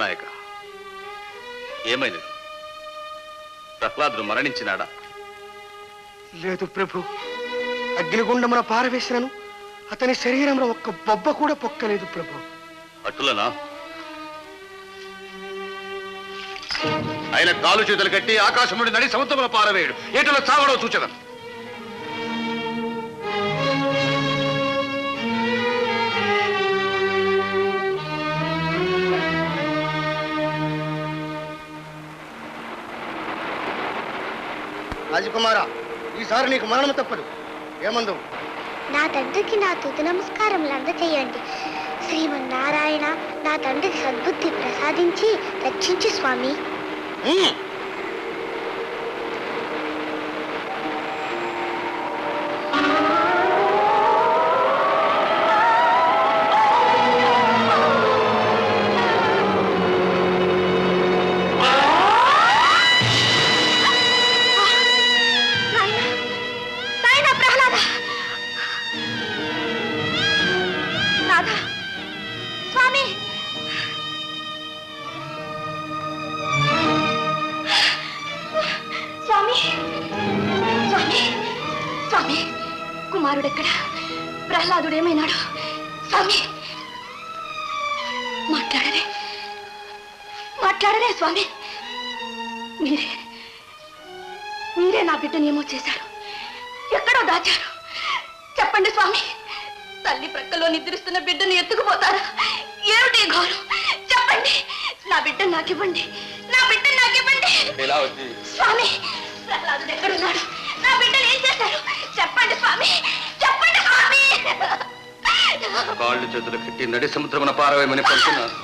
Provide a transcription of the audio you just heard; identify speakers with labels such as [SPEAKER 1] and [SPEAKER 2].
[SPEAKER 1] దండనాయక ఏమైనది ప్రహ్లాదుడు మరణించినాడా?
[SPEAKER 2] లేదు ప్రభు. అగ్నిగుండమున పారవేసినను అతని శరీరంలో ఒక్క బొబ్బ కూడా పొక్కలేదు ప్రభు.
[SPEAKER 1] అటులనా? ఆయన కాలు చేతులు కట్టి ఆకాశముడి నడి సముద్రముల పారవేయుడు. ఏటులో చావడో సూచన
[SPEAKER 2] రాజకుమారా ఈసారి నీకు మరణం తప్పదు. ఏమందు?
[SPEAKER 3] నా తండ్రికి నా తుది నమస్కారములు అందచేయండి. శ్రీమన్నారాయణ నా తండ్రికి సద్బుద్ధి ప్రసాదించి రక్షించు స్వామి. కుమారుడెక్కడ? ప్రహ్లాదుడేమైనాడు స్వామి! మాట్లాడరే. మాట్లాడరే స్వామి! మీరే. మీరే నా బిడ్డని ఏమో చేశారు. ఎక్కడో దాచారు. చెప్పండి స్వామి! తల్లి ప్రక్కలో నిద్రిస్తున్న బిడ్డని ఎత్తుకుపోతారా? ఏమిటి ఘోరం? చెప్పండి! నా బిడ్డ నాకివ్వండి. నా బిడ్డ నాకివ్వండి. స్వామి! ప్రహ్లాదుడు ఎక్కడున్నాడు? నా బిడ్డను ఏం చేశారు? చెప్పండి
[SPEAKER 1] కాళ్ళు చేతులు కట్టి నడి సముద్రమున పారవేమని పలుకున్నారు